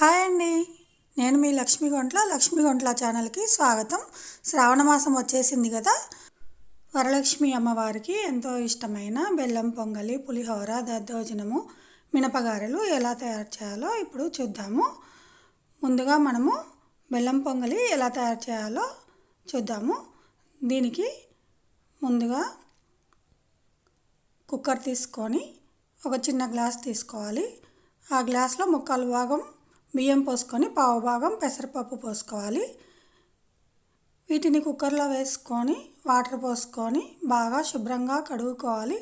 Hi అండి. నేను మీ లక్ష్మీ గొంట్ల లక్ష్మీ గొంట్ల ఛానల్కి స్వాగతం. శ్రావణ మాసం వచ్చేసింది కదా. వరలక్ష్మి అమ్మవారికి ఎంతో ఇష్టమైన బెల్లం పొంగలి పులిహోర దద్దోజనము మినపగారెలు ఎలా తయారు చేయాలో ఇప్పుడు చూద్దాము. ముందుగా మనము బెల్లం పొంగలి ఎలా తయారు చేయాలో చూద్దాము. దీనికి ముందుగా కుక్కర్ తీసుకొని ఒక చిన్న గ్లాస్ తీసుకోవాలి. ఆ గ్లాస్లో ముక్కాలు భాగం బియ్యం పోసుకొని పావు భాగం పెసరపప్పు పోసుకోవాలి. వీటిని కుక్కర్లో వేసుకొని వాటర్ పోసుకొని బాగా శుభ్రంగా కడుగుకోవాలి.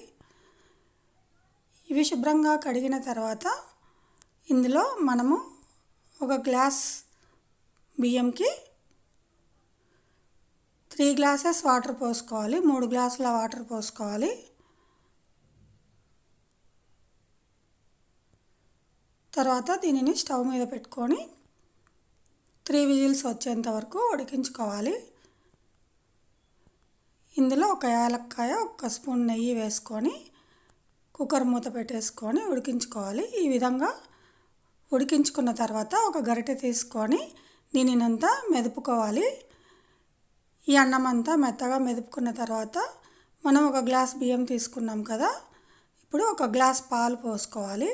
ఇవి శుభ్రంగా కడిగిన తర్వాత ఇందులో మనము ఒక గ్లాస్ బియ్యంకి త్రీ గ్లాసెస్ వాటర్ పోసుకోవాలి. మూడు గ్లాసుల వాటర్ పోసుకోవాలి. తర్వాత దీనిని స్టవ్ మీద పెట్టుకొని త్రీ విజిల్స్ వచ్చేంత వరకు ఉడికించుకోవాలి. ఇందులో ఒక యాలక్కాయ ఒక స్పూన్ నెయ్యి వేసుకొని కుక్కర్ మూత పెట్టేసుకొని ఉడికించుకోవాలి. ఈ విధంగా ఉడికించుకున్న తర్వాత ఒక గరిటె తీసుకొని దీనినంతా మెదుపుకోవాలి. ఈ అన్నం అంతా మెత్తగా మెదుపుకున్న తర్వాత మనం ఒక గ్లాస్ బియ్యం తీసుకున్నాం కదా ఇప్పుడు ఒక గ్లాస్ పాలు పోసుకోవాలి.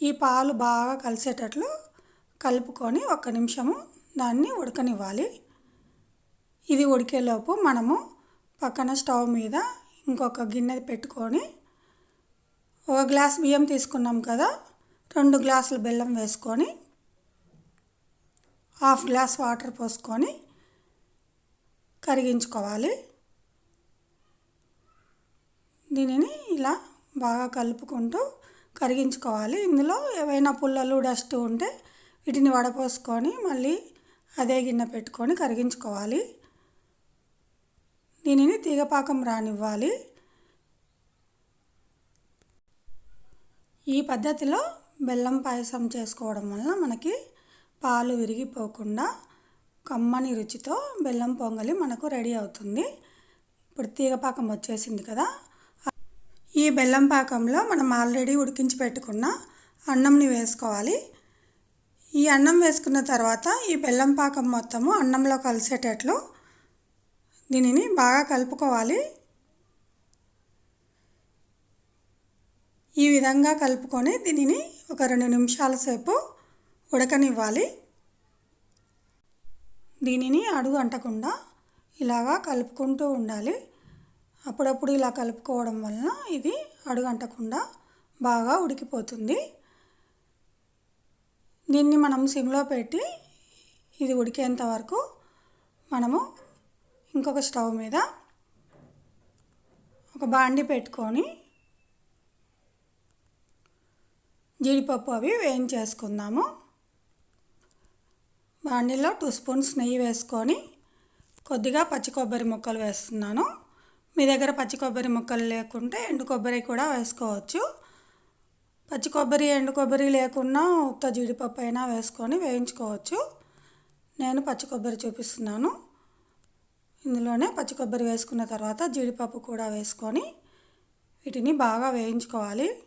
ఈ పాలు బాగా కలిసేటట్లు కలుపుకొని ఒక నిమిషము దాన్ని ఉడకనివ్వాలి. ఇది ఉడికేలోపు మనము పక్కన స్టవ్ మీద ఇంకొక గిన్నె పెట్టుకొని ఒక గ్లాస్ బియ్యం తీసుకున్నాం కదా రెండు గ్లాసులు బెల్లం వేసుకొని హాఫ్ గ్లాస్ వాటర్ పోసుకొని కరిగించుకోవాలి. దీనిని ఇలా బాగా కలుపుకుంటూ కరిగించుకోవాలి. ఇందులో ఏవైనా పుల్లలు డస్ట్ ఉంటే వీటిని వడపోసుకొని మళ్ళీ అదే గిన్నె పెట్టుకొని కరిగించుకోవాలి. దీనిని తీగపాకం రానివ్వాలి. ఈ పద్ధతిలో బెల్లం పాయసం చేసుకోవడం వల్ల మనకి పాలు విరిగిపోకుండా కమ్మని రుచితో బెల్లం పొంగలి మనకు రెడీ అవుతుంది. ఇప్పుడు తీగపాకం వచ్చేసింది కదా ఈ బెల్లం పాకంలో మనం ఆల్రెడీ ఉడికించి పెట్టుకున్న అన్నంని వేసుకోవాలి. ఈ అన్నం వేసుకున్న తర్వాత ఈ బెల్లం పాకం మొత్తము అన్నంలో కలిసేటట్లు దీనిని బాగా కలుపుకోవాలి. ఈ విధంగా కలుపుకొని దీనిని ఒక రెండు నిమిషాల సేపు ఉడకనివ్వాలి. దీనిని అడుగు అంటకుండా ఇలాగా కలుపుకుంటూ ఉండాలి. అప్పుడప్పుడు ఇలా కలుపుకోవడం వలన ఇది అడుగంటకుండా బాగా ఉడికిపోతుంది. దీన్ని మనం సిమ్లో పెట్టి ఇది ఉడికేంత వరకు మనము ఇంకొక స్టవ్ మీద ఒక బాండి పెట్టుకొని జీడిపప్పు అవి వేయించేసుకుందాము. బాండీలో టూ స్పూన్స్ నెయ్యి వేసుకొని కొద్దిగా పచ్చి కొబ్బరి ముక్కలు వేస్తున్నాను. మీ దగ్గర పచ్చి కొబ్బరి ముక్కలు లేకుంటే ఎండు కొబ్బరి కూడా వేసుకోవచ్చు. పచ్చి కొబ్బరి ఎండు కొబ్బరి లేకున్నా ఉత్త జీడిపప్పు అయినా వేసుకొని వేయించుకోవచ్చు. నేను పచ్చి కొబ్బరి చూపిస్తున్నాను. ఇందులోనే పచ్చి కొబ్బరి వేసుకున్న తర్వాత జీడిపప్పు కూడా వేసుకొని వీటిని బాగా వేయించుకోవాలి.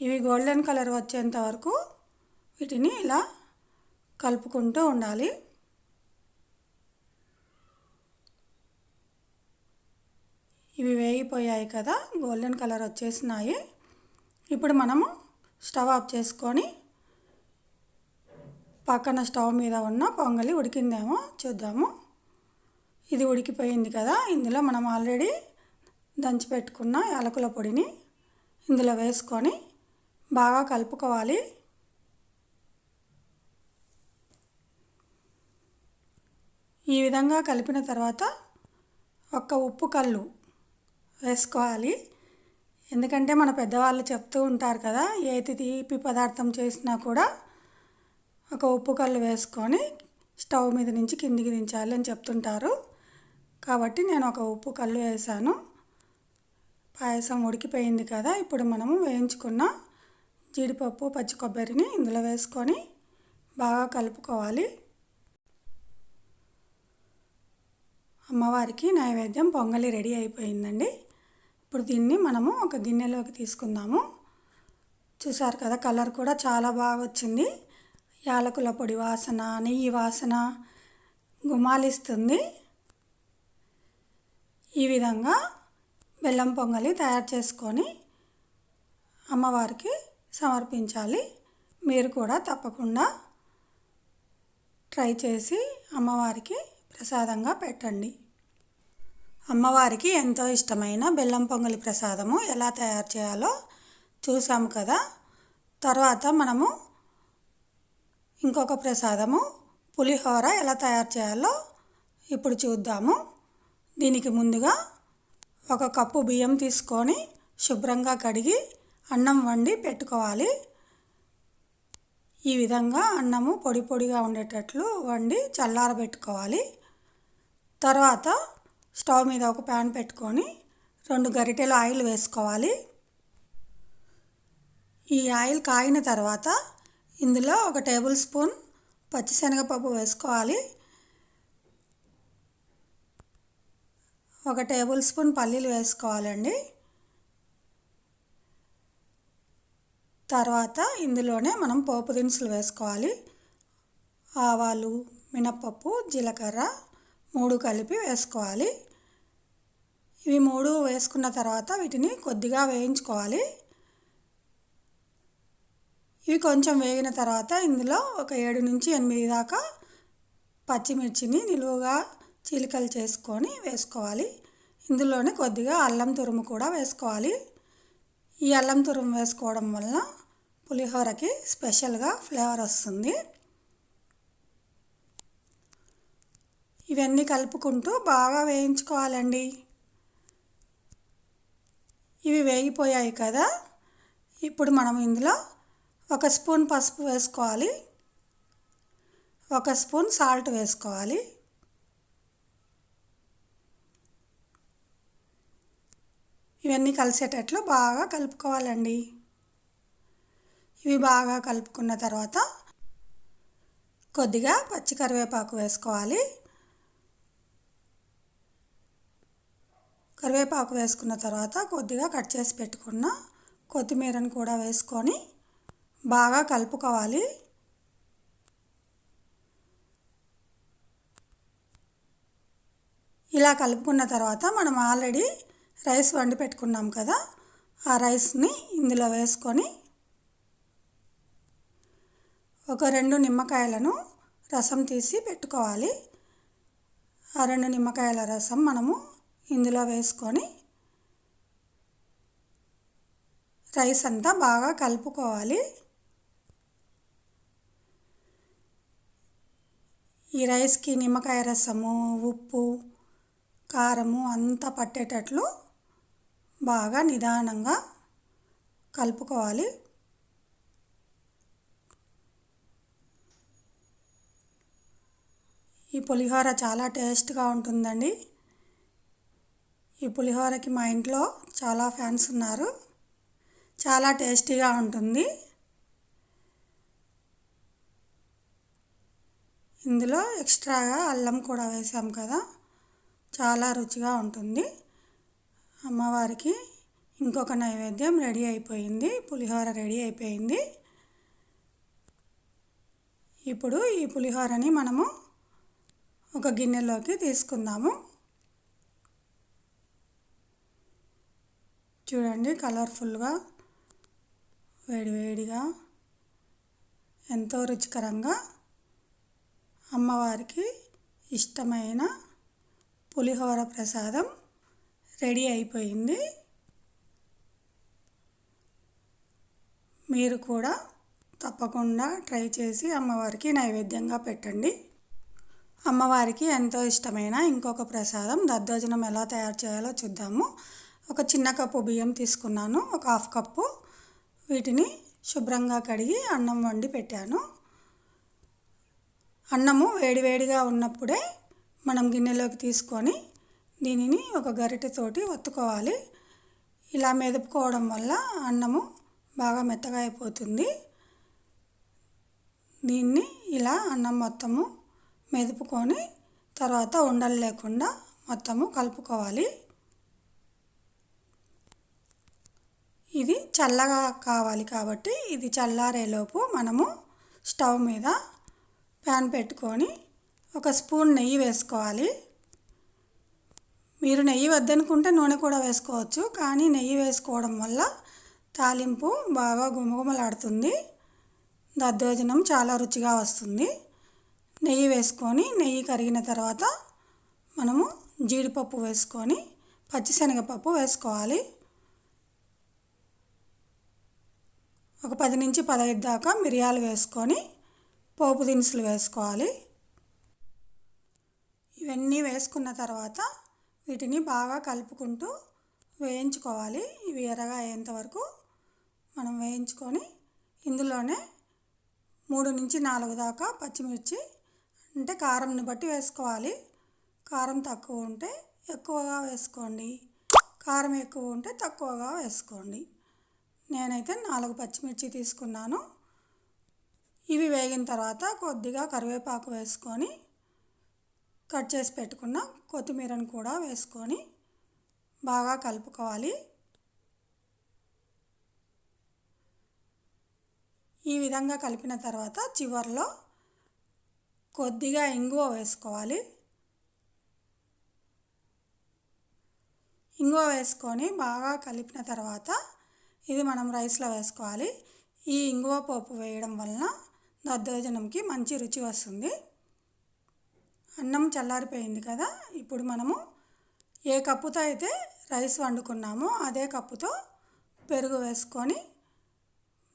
ఇవి గోల్డెన్ కలర్ వచ్చేంత వరకు వీటిని ఇలా కలుపుకుంటూ ఉండాలి. ఇవి వేగిపోయాయి కదా గోల్డెన్ కలర్ వచ్చేసినాయి. ఇప్పుడు మనము స్టవ్ ఆఫ్ చేసుకొని పక్కన స్టవ్ మీద ఉన్న పొంగలి ఉడికిందేమో చూద్దాము. ఇది ఉడికిపోయింది కదా ఇందులో మనం ఆల్రెడీ దంచి పెట్టుకున్న యాలకుల పొడిని ఇందులో వేసుకొని బాగా కలుపుకోవాలి. ఈ విధంగా కలిపిన తర్వాత ఒక్క ఉప్పు కళ్ళు వేసుకోవాలి. ఎందుకంటే మన పెద్దవాళ్ళు చెప్తూ ఉంటారు కదా ఏది తీపి పదార్థం చేసినా కూడా ఒక ఉప్పు కళ్ళు వేసుకొని స్టవ్ మీద నుంచి కిందికి దించాలి అని చెప్తుంటారు. కాబట్టి నేను ఒక ఉప్పు కళ్ళు వేసాను. పాయసం ఉడికిపోయింది కదా ఇప్పుడు మనము వేయించుకున్న జీడిపప్పు పచ్చి కొబ్బరిని ఇందులో వేసుకొని బాగా కలుపుకోవాలి. అమ్మవారికి నైవేద్యం పొంగలి రెడీ అయిపోయిందండి. ఇప్పుడు దీన్ని మనము ఒక గిన్నెలోకి తీసుకుందాము. చూసారు కదా కలర్ కూడా చాలా బాగా వచ్చింది. యాలకుల పొడి వాసన నెయ్యి వాసన గుమాలిస్తుంది. ఈ విధంగా బెల్లం పొంగలి తయారు చేసుకొని అమ్మవారికి సమర్పించాలి. మీరు కూడా తప్పకుండా ట్రై చేసి అమ్మవారికి ప్రసాదంగా పెట్టండి. అమ్మవారికి ఎంతో ఇష్టమైన బెల్లం పొంగలి ప్రసాదము ఎలా తయారు చేయాలో చూసాము కదా. తర్వాత మనము ఇంకొక ప్రసాదము పులిహోర ఎలా తయారు చేయాలో ఇప్పుడు చూద్దాము. దీనికి ముందుగా ఒక కప్పు బియ్యం తీసుకొని శుభ్రంగా కడిగి అన్నం వండి పెట్టుకోవాలి. ఈ విధంగా అన్నము పొడి పొడిగా ఉండేటట్లు వండి చల్లారబెట్టుకోవాలి. తర్వాత స్టవ్ మీద ఒక ప్యాన్ పెట్టుకొని రెండు గరిటెలు ఆయిల్ వేసుకోవాలి. ఈ ఆయిల్ కాగిన తర్వాత ఇందులో ఒక టేబుల్ స్పూన్ పచ్చిశనగపప్పు వేసుకోవాలి. ఒక టేబుల్ స్పూన్ పల్లీలు వేసుకోవాలండి. తర్వాత ఇందులోనే మనం పోపు దినుసులు వేసుకోవాలి. ఆవాలు మినప్పప్పు జీలకర్ర మూడు కలిపి వేసుకోవాలి. ఇవి మూడు వేసుకున్న తర్వాత వీటిని కొద్దిగా వేయించుకోవాలి. ఇవి కొంచెం వేగిన తర్వాత ఇందులో ఒక ఏడు నుంచి ఎనిమిది దాకా పచ్చిమిర్చిని నిలువుగా చీలికలు చేసుకొని వేసుకోవాలి. ఇందులోనే కొద్దిగా అల్లం తురుము కూడా వేసుకోవాలి. ఈ అల్లం తురుము వేసుకోవడం వల్ల పులిహోరకి స్పెషల్గా ఫ్లేవర్ వస్తుంది. ఇవన్నీ కలుపుకుంటూ బాగా వేయించుకోవాలండి. ఇవి వేగిపోయాయి కదా. ఇప్పుడు మనం ఇందులో ఒక స్పూన్ పసుపు వేసుకోవాలి. ఒక స్పూన్ సాల్ట్ వేసుకోవాలి. ఇవన్నీ కలిసేటట్లు బాగా కలుపుకోవాలండి. ఇవి బాగా కలుపుకున్న తర్వాత కొద్దిగా పచ్చి కరివేపాకు వేసుకోవాలి. కరివేపాకు వేసుకున్న తర్వాత కొద్దిగా కట్ చేసి పెట్టుకున్న కొత్తిమీరను కూడా వేసుకొని బాగా కలుపుకోవాలి. ఇలా కలుపుకున్న తర్వాత మనం ఆల్రెడీ రైస్ వండి పెట్టుకున్నాం కదా ఆ రైస్ని ఇందులో వేసుకొని ఒక రెండు నిమ్మకాయలను రసం తీసి పెట్టుకోవాలి. ఆ రెండు నిమ్మకాయల రసం మనము ఇందులో వేసుకొని రైస్ అంతా బాగా కలుపుకోవాలి. ఈ రైస్కి నిమ్మకాయ రసము ఉప్పు కారము అంతా పట్టేటట్లు బాగా నిదానంగా కలుపుకోవాలి. ఈ పులిహోర చాలా టేస్ట్గా ఉంటుందండి. ఈ పులిహోరకి మా ఇంట్లో చాలా ఫ్యాన్స్ ఉన్నారు. చాలా టేస్టీగా ఉంటుంది. ఇందులో ఎక్స్ట్రాగా అల్లం కూడా వేసాం కదా. చాలా రుచిగా ఉంటుంది. అమ్మవారికి ఇంకొక నైవేద్యం రెడీ అయిపోయింది. పులిహోర రెడీ అయిపోయింది. ఇప్పుడు ఈ పులిహోరని మనము ఒక గిన్నెలోకి తీసుకుందాము. చూడండి కలర్ఫుల్గా వేడివేడిగా ఎంతో రుచికరంగా అమ్మవారికి ఇష్టమైన పులిహోర ప్రసాదం రెడీ అయిపోయింది. మీరు కూడా తప్పకుండా ట్రై చేసి అమ్మవారికి నైవేద్యంగా పెట్టండి. అమ్మవారికి ఎంతో ఇష్టమైన ఇంకొక ప్రసాదం దద్దోజనం ఎలా తయారు చేయాలో చూద్దాము. ఒక చిన్న కప్పు బియ్యం తీసుకున్నాను ఒక హాఫ్ కప్పు. వీటిని శుభ్రంగా కడిగి అన్నం వండి పెట్టాను. అన్నము వేడివేడిగా ఉన్నప్పుడే మనం గిన్నెలోకి తీసుకొని దీనిని ఒక గరిటెతోటి ఒత్తుకోవాలి. ఇలా మెదుపుకోవడం వల్ల అన్నము బాగా మెత్తగా అయిపోతుంది. దీన్ని ఇలా అన్నం మొత్తము మెదుపుకొని తర్వాత ఉండలు లేకుండా మొత్తము కలుపుకోవాలి. ఇది చల్లగా కావాలి కాబట్టి ఇది చల్లారేలోపు మనము స్టవ్ మీద ప్యాన్ పెట్టుకొని ఒక స్పూన్ నెయ్యి వేసుకోవాలి. మీరు నెయ్యి వద్దనుకుంటే నూనె కూడా వేసుకోవచ్చు కానీ నెయ్యి వేసుకోవడం వల్ల తాలింపు బాగా గుమగుమలాడుతుంది. దద్దోజనం చాలా రుచిగా వస్తుంది. నెయ్యి వేసుకొని నెయ్యి కరిగిన తర్వాత మనము జీడిపప్పు వేసుకొని పచ్చిశనగపప్పు వేసుకోవాలి. ఒక పది నుంచి పదహైదు దాకా మిరియాలు వేసుకొని పోపు దినుసులు వేసుకోవాలి. ఇవన్నీ వేసుకున్న తర్వాత వీటిని బాగా కలుపుకుంటూ వేయించుకోవాలి. ఇవి ఎర్రగా అయ్యేంత వరకు మనం వేయించుకొని ఇందులోనే మూడు నుంచి నాలుగు దాకా పచ్చిమిర్చి అంటే కారంని బట్టి వేసుకోవాలి. కారం తక్కువ ఉంటే ఎక్కువగా వేసుకోండి. కారం ఎక్కువ ఉంటే తక్కువగా వేసుకోండి. నేనైతే నాలుగు పచ్చిమిర్చి తీసుకున్నాను. ఇవి వేగిన తర్వాత కొద్దిగా కరివేపాకు వేసుకొని కట్ చేసి పెట్టుకున్న కొత్తిమీరను కూడా వేసుకొని బాగా కలుపుకోవాలి. ఈ విధంగా కలిపిన తర్వాత చివరిలో కొద్దిగా ఇంగువ వేసుకోవాలి. ఇంగువ వేసుకొని బాగా కలిపిన తర్వాత ఇది మనం రైస్లో వేసుకోవాలి. ఈ ఇంగువ పోపు వేయడం వలన దద్దోజనంకి మంచి రుచి వస్తుంది. అన్నం చల్లారిపోయింది కదా ఇప్పుడు మనము ఏ కప్పుతో అయితే రైస్ వండుకున్నామో అదే కప్పుతో పెరుగు వేసుకొని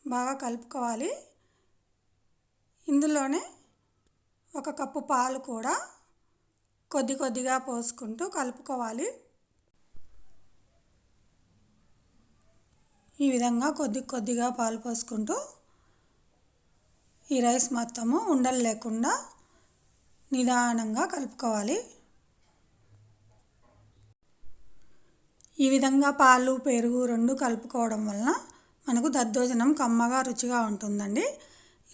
బాగా కలుపుకోవాలి. ఇందులోనే ఒక కప్పు పాలు కూడా కొద్ది కొద్దిగా పోసుకుంటూ కలుపుకోవాలి. ఈ విధంగా కొద్ది కొద్దిగా పాలు పోసుకుంటూ ఈ రైస్ మొత్తము ఉండలు లేకుండా నిదానంగా కలుపుకోవాలి. ఈ విధంగా పాలు పెరుగు రెండు కలుపుకోవడం వలన మనకు దద్దోజనం కమ్మగా రుచిగా ఉంటుందండి.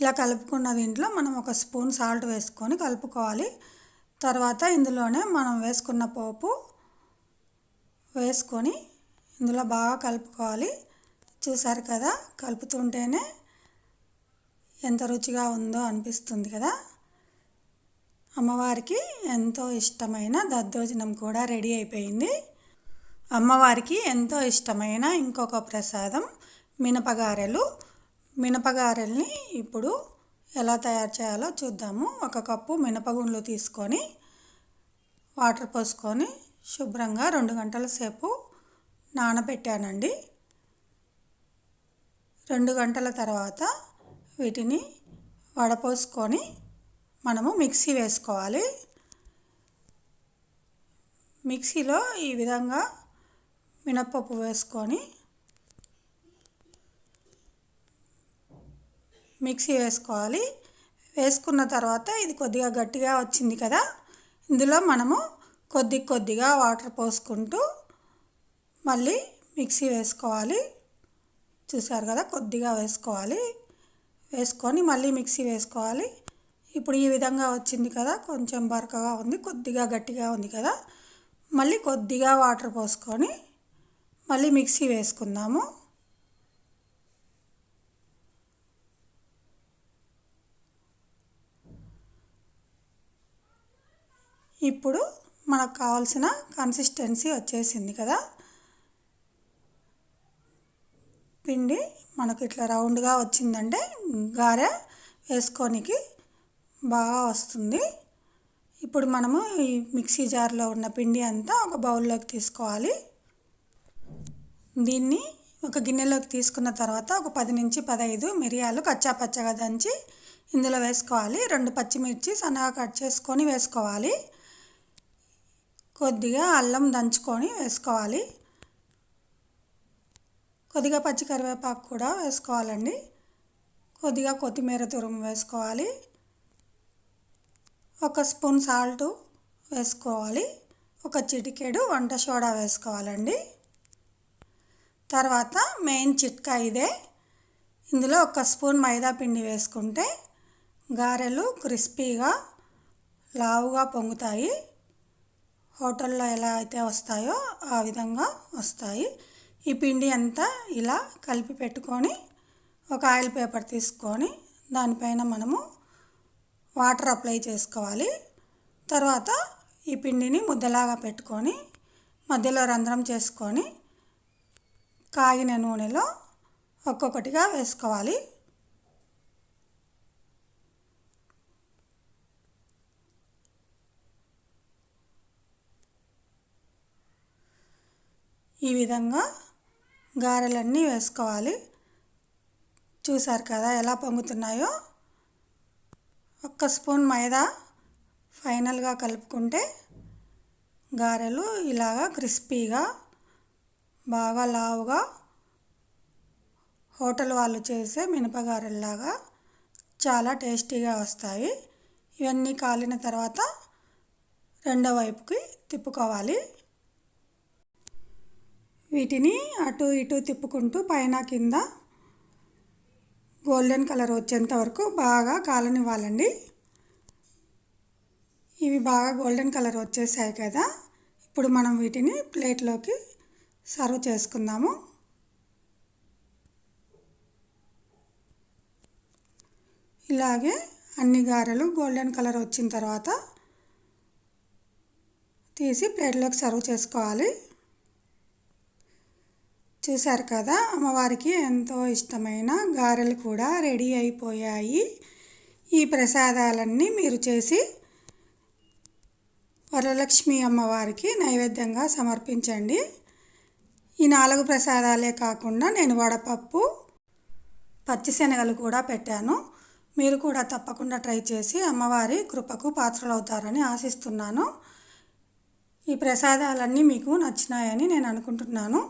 ఇలా కలుపుకున్న దీంట్లో మనం ఒక స్పూన్ సాల్ట్ వేసుకొని కలుపుకోవాలి. తర్వాత ఇందులోనే మనం వేసుకున్న పోపు వేసుకొని ఇందులో బాగా కలుపుకోవాలి. చూసారు కదా కలుపుతుంటేనే ఎంత రుచిగా ఉందో అనిపిస్తుంది కదా. అమ్మవారికి ఎంతో ఇష్టమైన దద్దోజనం కూడా రెడీ అయిపోయింది. అమ్మవారికి ఎంతో ఇష్టమైన ఇంకొక ప్రసాదం మినపగారెలు. మినపగారెల్ని ఇప్పుడు ఎలా తయారు చేయాలో చూద్దాము. ఒక కప్పు మినపగుండ్లు తీసుకొని వాటర్ పోసుకొని శుభ్రంగా రెండు గంటల సేపు నానబెట్టానండి. రెండు గంటల తర్వాత వీటిని వడపోసుకొని మనము మిక్సీ వేసుకోవాలి. మిక్సీలో ఈ విధంగా మినప్పప్పు వేసుకొని మిక్సీ వేసుకోవాలి. వేసుకున్న తర్వాత ఇది కొద్దిగా గట్టిగా వచ్చింది కదా ఇందులో మనము కొద్ది కొద్దిగా వాటర్ పోసుకుంటూ మళ్ళీ మిక్సీ వేసుకోవాలి. చూసారు కదా కొద్దిగా వేసుకోవాలి. వేసుకొని మళ్ళీ మిక్సీ వేసుకోవాలి. ఇప్పుడు ఈ విధంగా వచ్చింది కదా కొంచెం బరకగా ఉంది కొద్దిగా గట్టిగా ఉంది కదా. మళ్ళీ కొద్దిగా వాటర్ పోసుకొని మళ్ళీ మిక్సీ వేసుకుందాము. ఇప్పుడు మనకు కావాల్సిన కన్సిస్టెన్సీ వచ్చేసింది కదా. పిండి మనకు ఇట్లా రౌండ్గా వచ్చిందంటే గారె వేసుకోనికి బాగా వస్తుంది. ఇప్పుడు మనము ఈ మిక్సీ జార్లో ఉన్న పిండి అంతా ఒక బౌల్లోకి తీసుకోవాలి. దీన్ని ఒక గిన్నెలోకి తీసుకున్న తర్వాత ఒక పది నుంచి పదహైదు మిరియాలు కచ్చా పచ్చగా దంచి ఇందులో వేసుకోవాలి. రెండు పచ్చిమిర్చి సన్నగా కట్ చేసుకొని వేసుకోవాలి. కొద్దిగా అల్లం దంచుకొని వేసుకోవాలి. కొద్దిగా పచ్చి కరివేపాకు కూడా వేసుకోవాలండి. కొద్దిగా కొత్తిమీర తురుము వేసుకోవాలి. ఒక స్పూన్ సాల్ట్ వేసుకోవాలి. ఒక చిటికెడు వంట సోడా వేసుకోవాలండి. తర్వాత మెయిన్ చిట్కా ఇదే. ఇందులో ఒక స్పూన్ మైదా పిండి వేసుకుంటే గారెలు క్రిస్పీగా లావుగా పొంగుతాయి. హోటల్లో ఎలా అయితే వస్తాయో ఆ విధంగా వస్తాయి. ఈ పిండి అంతా ఇలా కలిపి పెట్టుకొని ఒక ఆయిల్ పేపర్ తీసుకొని దానిపైన మనము వాటర్ అప్లై చేసుకోవాలి. తర్వాత ఈ పిండిని ముద్దలాగా పెట్టుకొని మధ్యలో రంధ్రం చేసుకొని కాగిన నూనెలో ఒక్కొక్కటిగా వేసుకోవాలి. ఈ విధంగా గారెలన్నీ వేసుకోవాలి. చూసారు కదా ఎలా పొంగుతున్నాయో. ఒక్క స్పూన్ మైదా ఫైనల్గా కలుపుకుంటే గారెలు ఇలాగా క్రిస్పీగా బాగా లావుగా హోటల్ వాళ్ళు చేసే మినపగారెల్లాగా చాలా టేస్టీగా వస్తాయి. ఇవన్నీ కాలిన తర్వాత రెండో వైపుకి తిప్పుకోవాలి. వీటిని అటు ఇటు తిప్పుకుంటూ పైన కింద గోల్డెన్ కలర్ వచ్చేంత వరకు బాగా కాలనివ్వాలండి. ఇవి బాగా గోల్డెన్ కలర్ వచ్చేసాయి కదా. ఇప్పుడు మనం వీటిని ప్లేట్లోకి సర్వ్ చేసుకుందాము. ఇలాగే అన్ని గారెలు గోల్డెన్ కలర్ వచ్చిన తర్వాత తీసి ప్లేట్లోకి సర్వ్ చేసుకోవాలి. చూశారు కదా అమ్మవారికి ఎంతో ఇష్టమైన గారెలు కూడా రెడీ అయిపోయాయి. ఈ ప్రసాదాలన్నీ మీరు చేసి వరలక్ష్మి అమ్మవారికి నైవేద్యంగా సమర్పించండి. ఈ నాలుగు ప్రసాదాలే కాకుండా నేను వడపప్పు పచ్చిశనగలు కూడా పెట్టాను. మీరు కూడా తప్పకుండా ట్రై చేసి అమ్మవారి కృపకు పాత్రలవుతారని ఆశిస్తున్నాను. ఈ ప్రసాదాలన్నీ మీకు నచ్చినాయని నేను అనుకుంటున్నాను.